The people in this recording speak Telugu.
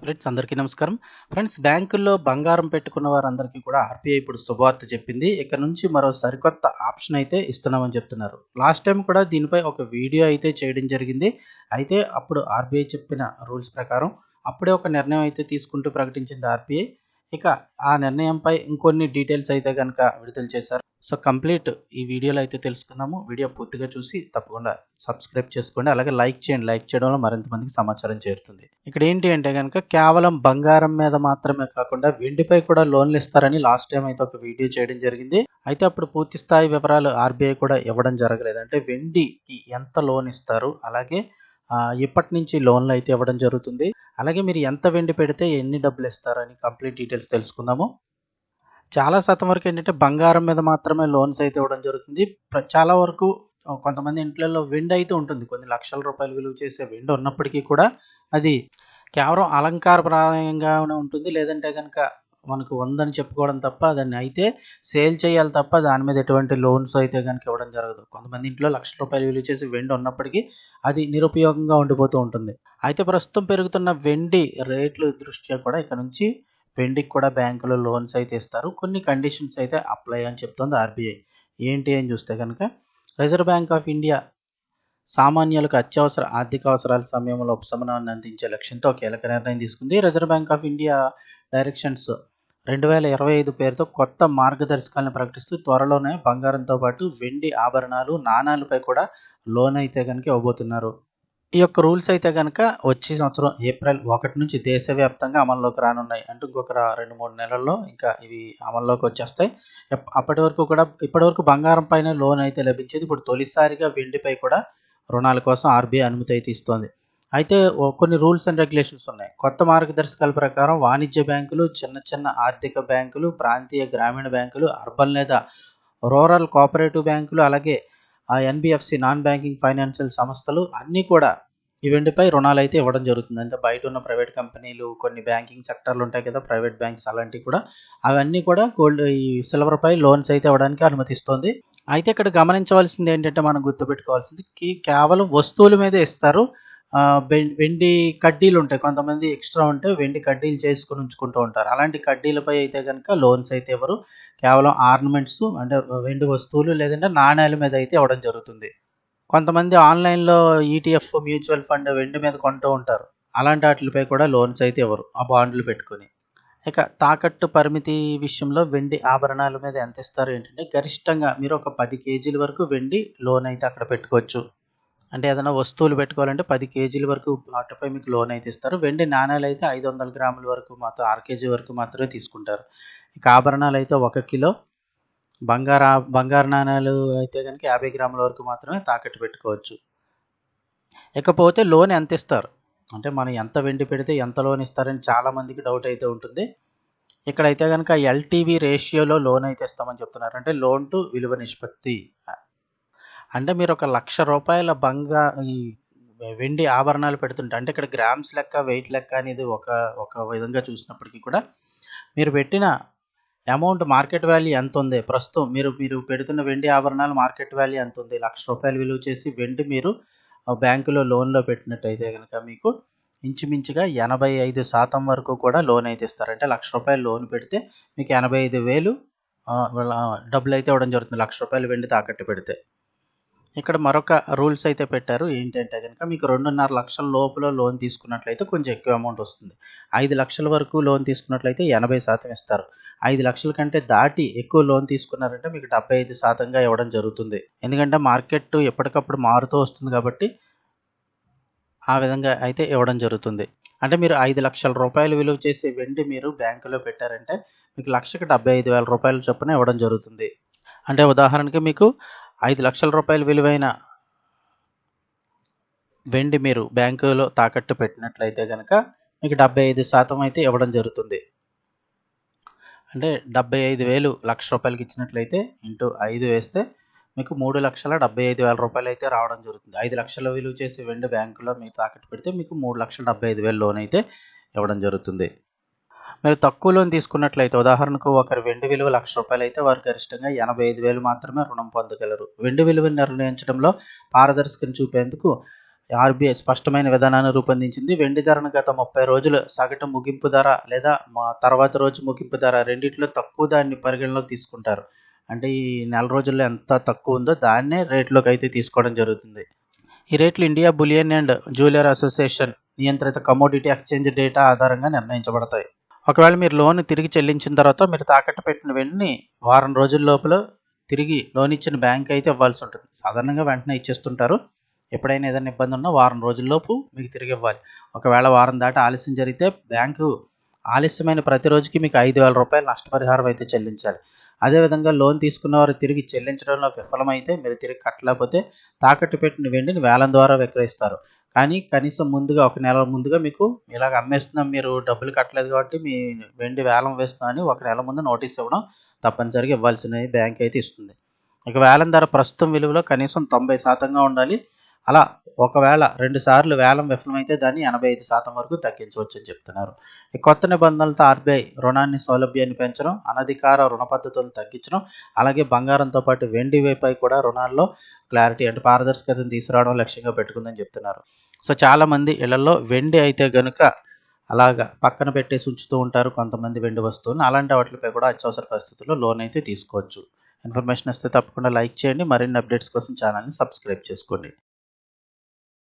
ఫ్రెండ్స్ అందరికీ నమస్కారం. ఫ్రెండ్స్ బ్యాంకుల్లో బంగారం పెట్టుకున్న వారందరికీ కూడా ఆర్బీఐ ఇప్పుడు శుభవార్త చెప్పింది. ఇక నుంచి మరో సరికొత్త ఆప్షన్ అయితే ఇస్తున్నామని చెప్తున్నారు. లాస్ట్ టైం కూడా దీనిపై ఒక వీడియో అయితే చేయడం జరిగింది. అయితే అప్పుడు ఆర్బీఐ చెప్పిన రూల్స్ ప్రకారం అప్పుడే ఒక నిర్ణయం అయితే తీసుకుంటూ ప్రకటించింది ఆర్బీఐ. ఇక ఆ నిర్ణయంపై ఇంకొన్ని డీటెయిల్స్ అయితే కనుక విడుదల చేశారు. సో కంప్లీట్ ఈ వీడియోలో అయితే తెలుసుకుందాము. వీడియో పూర్తిగా చూసి తప్పకుండా సబ్స్క్రైబ్ చేసుకోండి. అలాగే లైక్ చేయండి. లైక్ చేయడం వల్ల మరింత మందికి సమాచారం చేరుతుంది. ఇక్కడ ఏంటి అంటే కనుక కేవలం బంగారం మీద మాత్రమే కాకుండా వెండిపై కూడా లోన్లు ఇస్తారని లాస్ట్ టైం అయితే ఒక వీడియో చేయడం జరిగింది. అయితే అప్పుడు పూర్తి స్థాయి వివరాలు ఆర్బీఐ కూడా ఇవ్వడం జరగలేదు. అంటే వెండికి ఎంత లోన్ ఇస్తారు? అలాగే ఇప్పటి నుంచి లోన్లు అయితే ఇవ్వడం జరుగుతుంది. అలాగే మీరు ఎంత వెండి పెడితే ఎన్ని డబ్బులు ఇస్తారని కంప్లీట్ డీటెయిల్స్ తెలుసుకుందాము. చాలా శాతం వరకు ఏంటంటే బంగారం మీద మాత్రమే లోన్స్ అయితే ఇవ్వడం జరుగుతుంది. చాలా వరకు కొంతమంది ఇంట్లలో విండ్ అయితే ఉంటుంది. కొన్ని లక్షల రూపాయలు విలువ చేసే విండ్ ఉన్నప్పటికీ కూడా అది కేవలం అలంకారప్రాయంగానే ఉంటుంది. లేదంటే కనుక మనకు ఉందని చెప్పుకోవడం తప్ప దాన్ని అయితే సేల్ చేయాలి తప్ప దాని మీద ఎటువంటి లోన్స్ అయితే కనుక ఇవ్వడం జరగదు. కొంతమంది ఇంట్లో లక్ష రూపాయలు విలువ చేసి వెండి ఉన్నప్పటికీ అది నిరుపయోగంగా ఉండిపోతూ ఉంటుంది. అయితే ప్రస్తుతం పెరుగుతున్న వెండి రేట్లు దృష్ట్యా కూడా ఇక్కడ నుంచి వెండికి కూడా బ్యాంకులో లోన్స్ అయితే ఇస్తారు. కొన్ని కండిషన్స్ అయితే అప్లై అని చెప్తుంది ఆర్బీఐ. ఏంటి అని చూస్తే కనుక రిజర్వ్ బ్యాంక్ ఆఫ్ ఇండియా సామాన్యులకు అత్యవసర ఆర్థిక అవసరాల సమయంలో ఉపశమనాన్ని అందించే లక్ష్యంతో కీలక నిర్ణయం తీసుకుంది. Reserve bank of India directions రెండు వేల ఇరవై ఐదు పేరుతో కొత్త మార్గదర్శకాలను ప్రకటిస్తూ త్వరలోనే బంగారంతో పాటు వెండి ఆభరణాలు నాణాలపై కూడా లోన్ అయితే కనుక ఇవ్వబోతున్నారు. ఈ యొక్క రూల్స్ అయితే కనుక వచ్చే సంవత్సరం ఏప్రిల్ ఒకటి నుంచి దేశవ్యాప్తంగా అమల్లోకి రానున్నాయి. అంటే ఇంకొక రెండు మూడు నెలల్లో ఇంకా ఇవి అమల్లోకి వచ్చేస్తాయి. అప్పటి వరకు కూడా ఇప్పటి వరకు బంగారం పైన లోన్ అయితే లభించేది ఇప్పుడు తొలిసారిగా వెండిపై కూడా రుణాల కోసం ఆర్బీఐ అనుమతి అయితే ఇస్తోంది. అయితే కొన్ని రూల్స్ అండ్ రెగ్యులేషన్స్ ఉన్నాయి. కొత్త మార్గదర్శకాల ప్రకారం వాణిజ్య బ్యాంకులు చిన్న చిన్న ఆర్థిక బ్యాంకులు ప్రాంతీయ గ్రామీణ బ్యాంకులు అర్బన్ లేదా రూరల్ కోఆపరేటివ్ బ్యాంకులు అలాగే ఆ ఎన్బిఎఫ్సి నాన్ బ్యాంకింగ్ ఫైనాన్షియల్ సంస్థలు అన్నీ కూడా ఈ రుణాలు అయితే ఇవ్వడం జరుగుతుంది. అంటే బయట ఉన్న ప్రైవేట్ కంపెనీలు కొన్ని బ్యాంకింగ్ సెక్టర్లు ఉంటాయి కదా ప్రైవేట్ బ్యాంక్స్ అలాంటివి కూడా అవన్నీ కూడా గోల్డ్ ఈ సిల్వర్ పై లోన్స్ అయితే ఇవ్వడానికి అనుమతిస్తుంది. అయితే ఇక్కడ గమనించవలసింది ఏంటంటే మనం గుర్తుపెట్టుకోవాల్సింది కేవలం వస్తువుల మీద ఇస్తారు. వెండి కడ్డీలు ఉంటాయి. కొంతమంది ఎక్స్ట్రా ఉంటే వెండి కడ్డీలు చేసుకుని ఉంచుకుంటూ ఉంటారు. అలాంటి కడ్డీలపై అయితే కనుక లోన్స్ అయితే ఎవరు కేవలం ఆర్నమెంట్స్ అంటే వెండి వస్తువులు లేదంటే నాణ్యాల మీద అయితే ఇవ్వడం జరుగుతుంది. కొంతమంది ఆన్లైన్లో ఈటీఎఫ్ మ్యూచువల్ ఫండ్ వెండి మీద కొంటూ ఉంటారు. అలాంటి వాటిపై కూడా లోన్స్ అయితే ఇవ్వరు ఆ బాండ్లు పెట్టుకొని. ఇక తాకట్టు పరిమితి విషయంలో వెండి ఆభరణాల మీద ఎంత ఇస్తారు ఏంటంటే గరిష్టంగా మీరు ఒక పది కేజీల వరకు వెండి లోన్ అయితే అక్కడ పెట్టుకోవచ్చు. అంటే ఏదైనా వస్తువులు పెట్టుకోవాలంటే పది కేజీల వరకు వాటిపై మీకు లోన్ అయితే ఇస్తారు. వెండి నాణ్యాలు అయితే ఐదు వందల గ్రాముల వరకు మాత్రం అర కేజీ వరకు మాత్రమే తీసుకుంటారు. ఇక ఆభరణాలు అయితే ఒక కిలో బంగారు బంగారు నాణ్యాలు అయితే కనుక యాభై గ్రాముల వరకు మాత్రమే తాకట్టు పెట్టుకోవచ్చు. ఇకపోతే లోన్ ఎంత ఇస్తారు అంటే మనం ఎంత వెండి పెడితే ఎంత లోన్ ఇస్తారని చాలా మందికి డౌట్ అయితే ఉంటుంది. ఇక్కడైతే కనుక ఎల్టీవీ రేషియోలో లోన్ అయితే ఇస్తామని చెప్తున్నారు. అంటే లోన్ టు విలువ నిష్పత్తి. అంటే మీరు ఒక లక్ష రూపాయల బంగా ఈ వెండి ఆభరణాలు పెడుతుంటే అంటే ఇక్కడ గ్రామ్స్ లెక్క వెయిట్ లెక్క అనేది ఒక ఒక విధంగా చూసినప్పటికీ కూడా మీరు పెట్టిన అమౌంట్ మార్కెట్ వాల్యూ ఎంత ఉంది? ప్రస్తుతం మీరు మీరు పెడుతున్న వెండి ఆభరణాలు మార్కెట్ వాల్యూ ఎంత ఉంది? లక్ష రూపాయలు విలువ చేసి వెండి మీరు బ్యాంకులో లోన్లో పెట్టినట్టయితే కనుక మీకు ఇంచుమించుగా ఎనభై ఐదు శాతం వరకు కూడా లోన్ అయితే ఇస్తారు. అంటే లక్ష రూపాయలు లోన్ పెడితే మీకు ఎనభై ఐదు వేలు డబ్బులు అయితే ఇవ్వడం జరుగుతుంది. లక్ష రూపాయలు వెండి తాకట్టు పెడితే. ఇక్కడ మరొక రూల్స్ అయితే పెట్టారు. ఏంటంటే కనుక మీకు రెండున్నర లక్షల లోపల లోన్ తీసుకున్నట్లయితే కొంచెం ఎక్కువ అమౌంట్ వస్తుంది. ఐదు లక్షల వరకు లోన్ తీసుకున్నట్లయితే ఎనభై శాతం ఇస్తారు. ఐదు లక్షల కంటే దాటి ఎక్కువ లోన్ తీసుకున్నారంటే మీకు డెబ్బై ఐదు శాతంగా ఇవ్వడం జరుగుతుంది. ఎందుకంటే మార్కెట్ ఎప్పటికప్పుడు మారుతూ వస్తుంది కాబట్టి ఆ విధంగా అయితే ఇవ్వడం జరుగుతుంది. అంటే మీరు ఐదు లక్షల రూపాయలు విలువ చేసే వెండి మీరు బ్యాంకులో పెట్టారంటే మీకు లక్షకు డెబ్బై ఐదు వేల రూపాయల చొప్పున ఇవ్వడం జరుగుతుంది. అంటే ఉదాహరణకి మీకు ఐదు లక్షల రూపాయల విలువైన వెండి మీరు బ్యాంకులో తాకట్టు పెట్టినట్లయితే కనుక మీకు డెబ్బై ఐదు శాతం అయితే ఇవ్వడం జరుగుతుంది. అంటే డెబ్బై ఐదు వేలు లక్ష రూపాయలకి ఇచ్చినట్లయితే ఇంటూ ఐదు వేస్తే మీకు మూడు లక్షల డెబ్బై ఐదు వేల రూపాయలు అయితే రావడం జరుగుతుంది. ఐదు లక్షల విలువ చేసి వెండి బ్యాంకులో మీరు తాకట్టు పెడితే మీకు మూడు లక్షల డెబ్బై ఐదు వేలు లోన్ అయితే ఇవ్వడం జరుగుతుంది. మీరు తక్కువ లోన్ తీసుకున్నట్లయితే ఉదాహరణకు ఒకరి వెండి విలువ లక్ష రూపాయలు అయితే వారు గరిష్టంగా ఎనభై ఐదు వేలు మాత్రమే రుణం పొందగలరు. వెండి విలువను నిర్ణయించడంలో పారదర్శకం చూపేందుకు ఆర్బీఐ స్పష్టమైన విధానాన్ని రూపొందించింది. వెండి ధరను గత ముప్పై రోజులు సగటు ముగింపు ధర లేదా మా తర్వాత రోజు ముగింపు ధర రెండిట్లో తక్కువ దాన్ని పరిగణలోకి తీసుకుంటారు. అంటే ఈ నెల రోజుల్లో ఎంత తక్కువ ఉందో దాన్నే రేట్లోకి అయితే తీసుకోవడం జరుగుతుంది. ఈ రేట్లు India bullion and jeweller association నియంత్రిత కమోడిటీ ఎక్స్చేంజ్ డేటా ఆధారంగా నిర్ణయించబడతాయి. ఒకవేళ మీరు లోన్ తిరిగి చెల్లించిన తర్వాత మీరు తాకట్టు పెట్టిన వెంటనే వారం రోజుల లోపల తిరిగి లోన్ ఇచ్చిన బ్యాంక్ అయితే ఇవ్వాల్సి ఉంటుంది. సాధారణంగా వెంటనే ఇచ్చేస్తుంటారు. ఎప్పుడైనా ఏదైనా ఇబ్బంది ఉన్నా వారం రోజుల్లోపు మీకు తిరిగి ఇవ్వాలి. ఒకవేళ వారం దాటి ఆలస్యం జరిగితే బ్యాంకు ఆలస్యమైన ప్రతి రోజుకి మీకు ఐదు వేల రూపాయలు నష్టపరిహారం అయితే చెల్లించాలి. అదేవిధంగా లోన్ తీసుకున్న వారు తిరిగి చెల్లించడంలో విఫలమైతే మీరు తిరిగి కట్టలేకపోతే తాకట్టు పెట్టిన వెండిని వేలం ద్వారా విక్రయిస్తారు. కానీ కనీసం ముందుగా ఒక నెల ముందుగా మీకు ఇలాగ అమ్మేస్తున్నాం మీరు డబ్బులు కట్టలేదు కాబట్టి మీ వెండి వేలం వేస్తున్నాం అని ఒక నెల ముందు నోటీస్ ఇవ్వడం తప్పనిసరిగా ఇవ్వాల్సిన బ్యాంక్ అయితే ఇస్తుంది. ఇక వేలం ధర ప్రస్తుతం విలువలో కనీసం తొంభై శాతంగా ఉండాలి. అలా ఒకవేళ రెండు సార్లు వేలం విఫలమైతే దాన్ని ఎనభై ఐదు శాతం వరకు తగ్గించవచ్చు అని చెప్తున్నారు. ఈ కొత్త నిబంధనలతో ఆర్బీఐ రుణాన్ని సౌలభ్యాన్ని పెంచడం అనధికార రుణ పద్ధతులను తగ్గించడం అలాగే బంగారంతో పాటు వెండి వైపై కూడా రుణాల్లో క్లారిటీ అంటే పారదర్శకతను తీసుకురావడం లక్ష్యంగా పెట్టుకుందని చెప్తున్నారు. సో చాలామంది ఇళ్ళలో వెండి అయితే గనుక అలాగా పక్కన పెట్టేసి ఉంచుతూ ఉంటారు కొంతమంది వెండి వస్తువులను. అలాంటి వాటిపై కూడా అత్యవసర పరిస్థితుల్లో లోన్ అయితే తీసుకోవచ్చు. ఇన్ఫర్మేషన్ వస్తే తప్పకుండా లైక్ చేయండి. మరిన్ని అప్డేట్స్ కోసం ఛానల్ని సబ్స్క్రైబ్ చేసుకోండి.